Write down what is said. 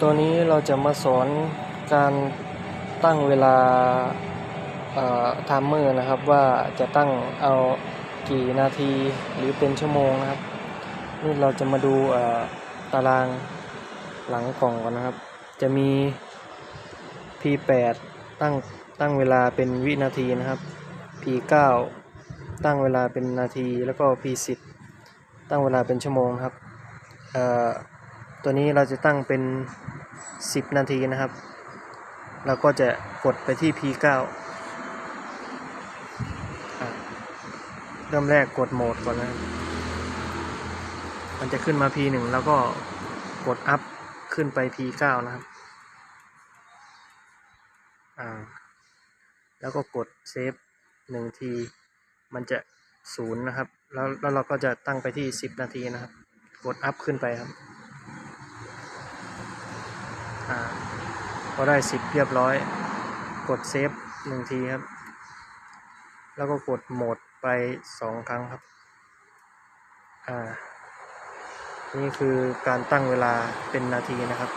ตัวนี้เราจะมาสอนการตั้งเวลาเอ่อไทม์เมอร์นะครับว่าจะตั้งเอากี่นาทีหรือเป็นชั่วโมงนะครับ นี่เราจะมาดูตารางหลังกล่องก่อนนะครับ จะมี P8 ตั้งตั้งเวลาเป็นวินาทีนะครับ P9 ตั้งเวลาเป็นนาทีแล้วก็ P10 ตั้งเวลาเป็นชั่วโมงครับ ตัวนี้เราจะตั้งเป็น 10 นาทีนะครับ เราก็จะกดไปที่ P9 เริ่มแรกกดโหมดก่อนนะมันจะขึ้นมา P1 แล้วก็กดอัพขึ้นไป P9 นะครับ อ่า แล้วก็กดเซฟหนึ่งที มันจะศูนย์นะครับ แล้วแล้วเราก็จะตั้งไปที่ 10 นาทีนะครับ กดอัพขึ้นไปครับ อ่าพอได้สิบเรียบร้อย กดเซฟหนึ่งทีครับ แล้วก็กดโหมดไปสองครั้งครับ อ่า นี่คือการตั้งเวลาเป็นนาทีนะครับ